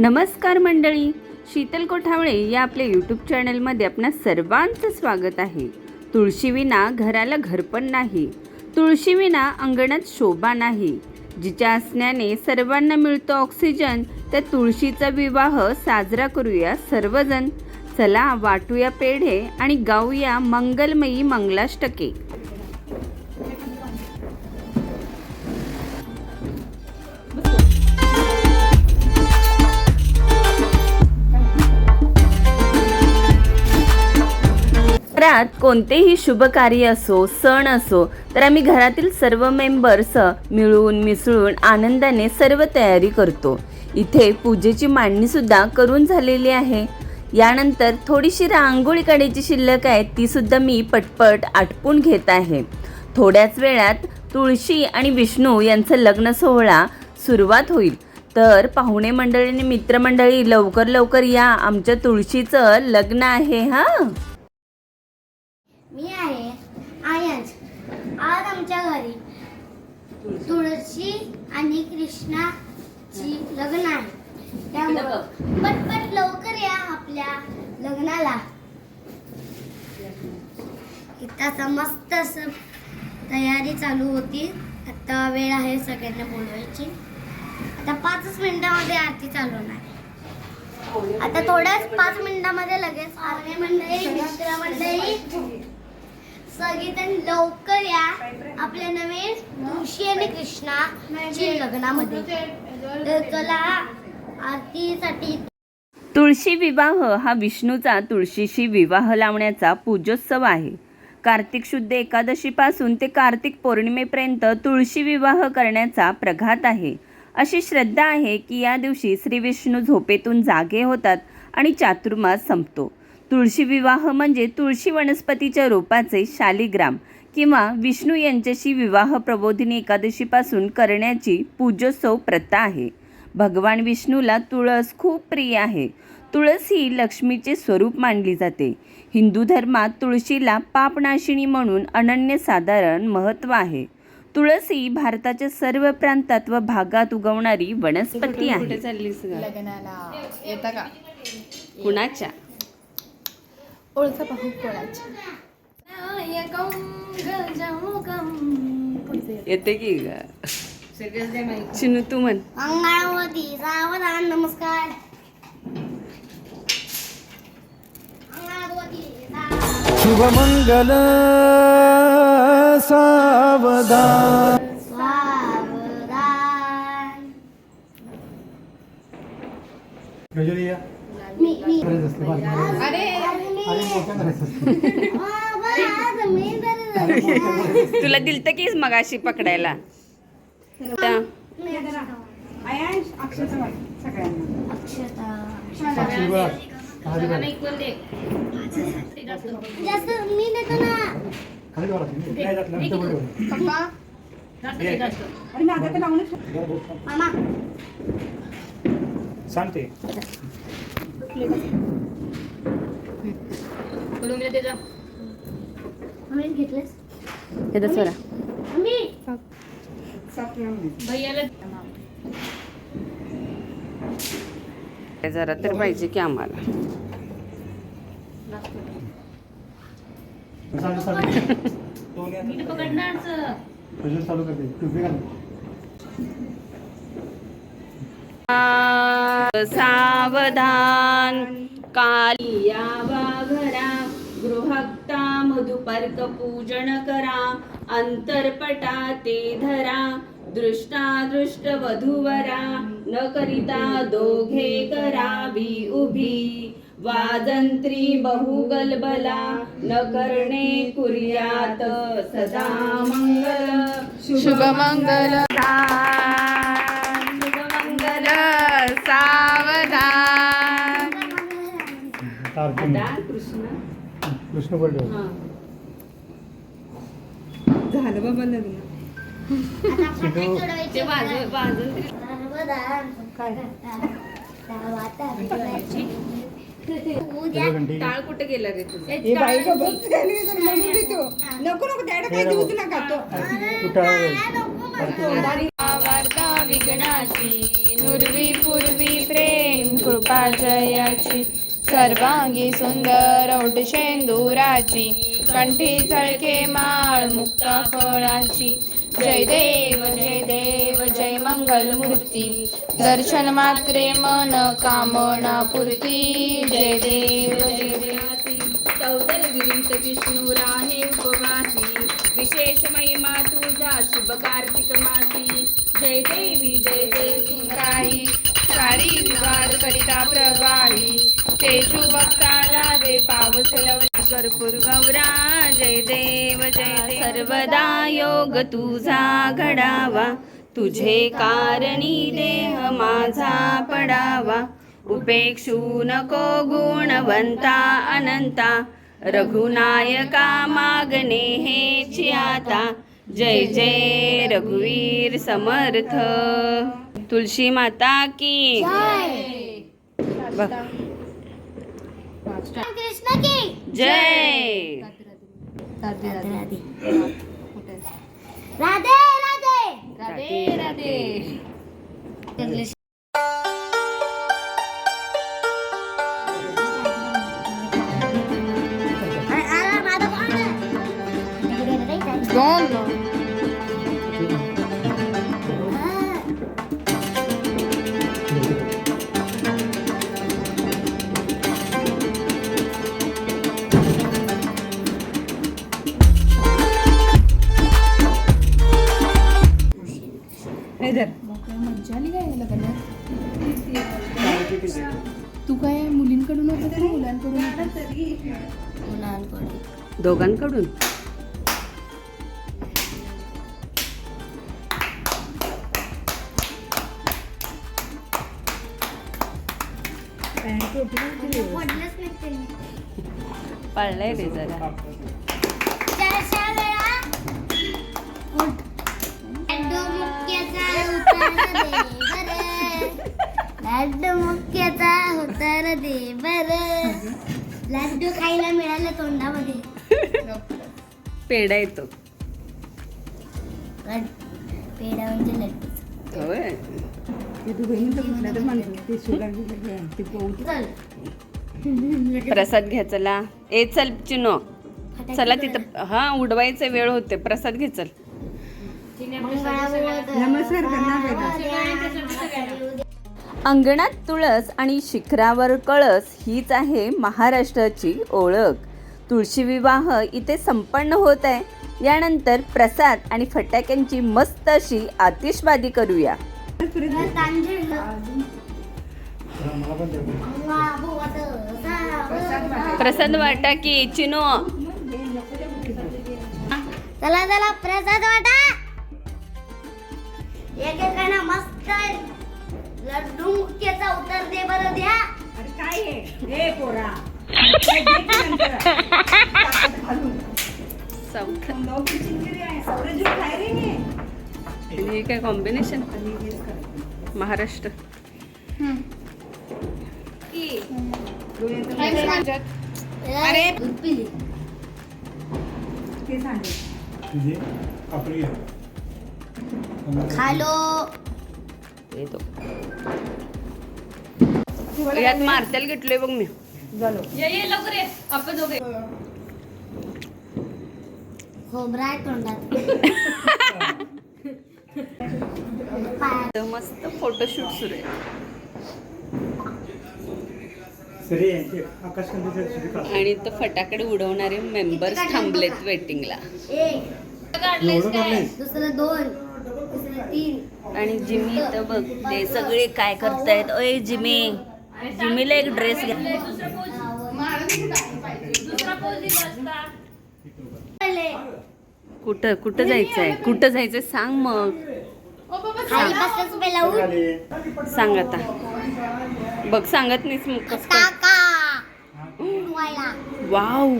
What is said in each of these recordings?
नमस्कार मंडळी शीतल कोठावळे या आपल्या यूट्यूब चॅनलमध्ये आपणा सर्वांचं स्वागत आहे. तुळशीविना घराला घरपण नाही. तुळशीविना अंगणात शोभा नाही. जिच्या असण्याने सर्वांना मिळतो ऑक्सिजन त्या तुळशीचा विवाह साजरा करूया सर्वजण. चला वाटूया पेढे आणि गाऊया मंगलमयी मंगलाष्टके. घरात कोणतेही शुभ कार्य असो सण असो तर आम्ही घरातील सर्व मेंबर्स मिळून मिसळून आनंदाने सर्व तयारी करतो. इथे पूजेची मांडणीसुद्धा करून झालेली आहे. यानंतर थोडीशी रांगोळी काढायची शिल्लक आहे तीसुद्धा मी पटपट आटपून घेत आहे. थोड्याच वेळात तुळशी आणि विष्णू यांचं लग्न सोहळा सुरुवात होईल. तर पाहुणे मंडळी आणि मित्रमंडळी लवकर लवकर या. आमच्या तुळशीचं लग्न आहे हां मी आहे आयंज आज आमच्या घरी तुळशी आणि कृष्णाची लग्न आहे. त्यामुळं पटपट लवकर या आपल्या लग्नाला. इथं मस्त असं तयारी चालू होती. आता वेळ आहे सगळ्यांना बोलवायची. आता पाचच मिनिटामध्ये आरती चालू होणार आता थोड्याच पाच मिनिटामध्ये लगेच आरती मंडळी मित्र मंडळी सगळेजण लवकर या आपल्या नवीन तुळशी आणि कृष्णा लग्नामध्ये. तर चला आरतीसाठी. तुळशी विवाह हा विष्णूचा तुळशीशी विवाह लावण्याचा पूजोत्सव आहे. कार्तिक शुद्ध एकादशीपासून ते कार्तिक पौर्णिमेपर्यंत तुळशी विवाह करण्याचा प्रघात आहे. अशी श्रद्धा आहे की या दिवशी श्री विष्णू झोपेतून जागे होतात आणि चातुर्मास संपतो. तुळशी विवाह म्हणजे तुळशी वनस्पतीच्या रोपाचे शालिग्राम किंवा विष्णू यांच्याशी विवाह प्रबोधिनी एकादशीपासून करण्याची पूजोत्सव प्रथा आहे. भगवान विष्णूला तुळस खूप प्रिय आहे. तुळस ही लक्ष्मीचे स्वरूप मानली जाते. हिंदू धर्मात तुळशीला पापनाशिनी म्हणून अनन्यसाधारण महत्त्व आहे. तुळस ही भारताच्या सर्व प्रांतात व भागात उगवणारी वनस्पती आहे. कुणाच्या? ओळखा पाहू कोणाची येते की ग? चिनू तू म्हण. मंगळवती सावधान नमस्कार. सावधान. शुभमंगल सावधान. सावधान. करायचं असतं बाजूला. अरे. मोठ्या असतं. हा, तुला दिलतं कीच मगाशी पकडायला? त्या- अक्षता साक्षी बघा. खाली बघा. जास्त मी देतो ना. खाली बघा. काय घातलं? इथं बोलू. पप्पा? सांगते आम्ही घेतलेस हे जरा तर पाहिजे की आम्हाला चालू करते. सावधान. कालियावा घरा गृहक्ता मधुपर्क पूजन करा अंतरपटा ते धरा दृष्टा दृष्ट वधूवरा न करिता दोघे करावी उभी. वाजंत्री बहुगलबला न करणे कुर्यात सदा मंगल. शुभमंगल कृष्ण. कृष्ण बर्थडे झालं बाबा लग्न. ते वाजव वाजव टाळ कुठे गेला रे तुझा? नको नको त्याला काही देऊच नका तो. कुठं नको मला. वरदान विघ्नाची नुरवी पूर्वी प्रेम कृपा जयाची. सर्वांगी सुंदर ओठ शेंदुराची कंठी झळके माळ मुक्ता फळाची. जय देव जय देव जय मंगल मूर्ती दर्शन मात्रे मन कामना पूर्ती. जय देव जय देव चौदल विरिंत विष्णू राहे उपवासी. विशेष महिमा तुझा शुभ कार्तिक मासी. जय देवी जय देवी काही सारी विवाद करिता प्रवाही. तेजू भक्ताला दे पावसलव कर्पूर गौरा जय देव जय देव. सर्वदा योग तुझा घडावा. तुझे कारणी देह माझा पडावा. उपेक्षू नको गुणवंता अनंता. रघुनायका मागणे हेची आता. जय जय रघुवीर समर्थ. तुळशी माता की बघ. कृष्ण की जय. राधे राधे. राधे तू काय मुलींकडून होता की मुलांकडून होता? दोघांकडून. पळलंय रे जरा. लड्डू खायला मिळालं तोंडामध्ये. पेढा येतो. पेढा म्हणजे लड्डू होय. चल. प्रसाद घ्या चला. ए चल चिनो. चला तिथं हा उडवायचा वेळ होते. प्रसाद घे चल. अंगणात तुळस आणि शिखरावर कळस हीच आहे महाराष्ट्राची ओळख. तुळशी विवाह इथे संपन्न होत आहे. यानंतर प्रसाद आणि फटाक्यांची मस्त अशी आतिषबाजी करूया. प्रसाद वाटा की चिनो. चला चला प्रसाद वाटा. मस्त लड्डू मुख्याचा उत्तर दे बरं द्या. चौथा हे? काय कॉम्बिनेशन महाराष्ट्र. अरे. पिली. तुझी आहे. खालो येतो मारत्याला घेतलोय बघ मी. खोबरा आहे तोंडात. तर मस्त फोटोशूट सुरू आहे. आणि तो फटाकडे उडवणारे मेंबर्स थांबलेत वेटिंगला? दुसरं दोन. आणि जिमी तर बघ ते सगळे काय करतायत. अय जिमी. जिमीला एक ड्रेस घ्या. कुठं कुठं जायचंय? कुठं जायचंय? सांग मग. सांग आता. बघ सांगत नाहीस मग. वाव.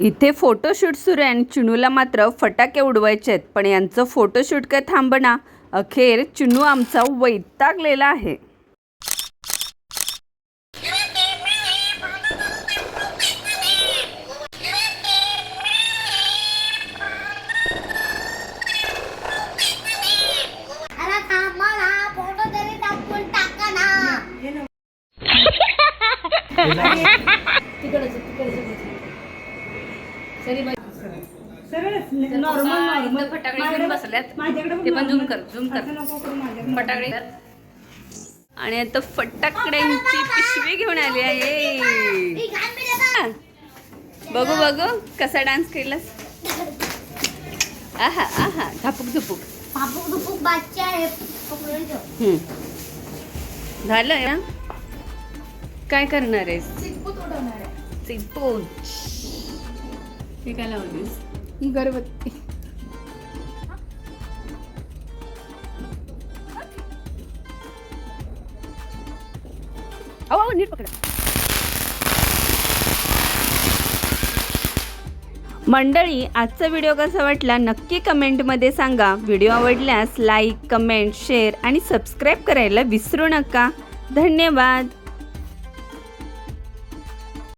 इथे फोटोशूट सुरू आहे आणि चिनूला मात्र फटाके उडवायचे आहेत. पण यांचं फोटोशूट काय थांबणा? अखेर चिनू आमचा वैतागलेला आहे. फटाकडे घेऊन बसल्यात? ते पण झूम कर झूम कर. फटाकडे कर. आणि आता फटाकड्यांची पिशवी घेऊन आली आहे. बघू बघू कसा डान्स केलास? आहा आहा झापूक झुपूक पापूक दुपूक बादच्या आहे. झालं ना काय करणार आहेस? चिप्पू तोडवणार आहे. चिपून हे काय लावलीस? ही गर्भवती अहो नीट पकडा. मंडळी आजचा व्हिडिओ कसा वाटला नक्की कमेंटमध्ये सांगा. व्हिडिओ आवडल्यास लाईक कमेंट शेअर आणि सबस्क्राईब करायला विसरू नका. धन्यवाद.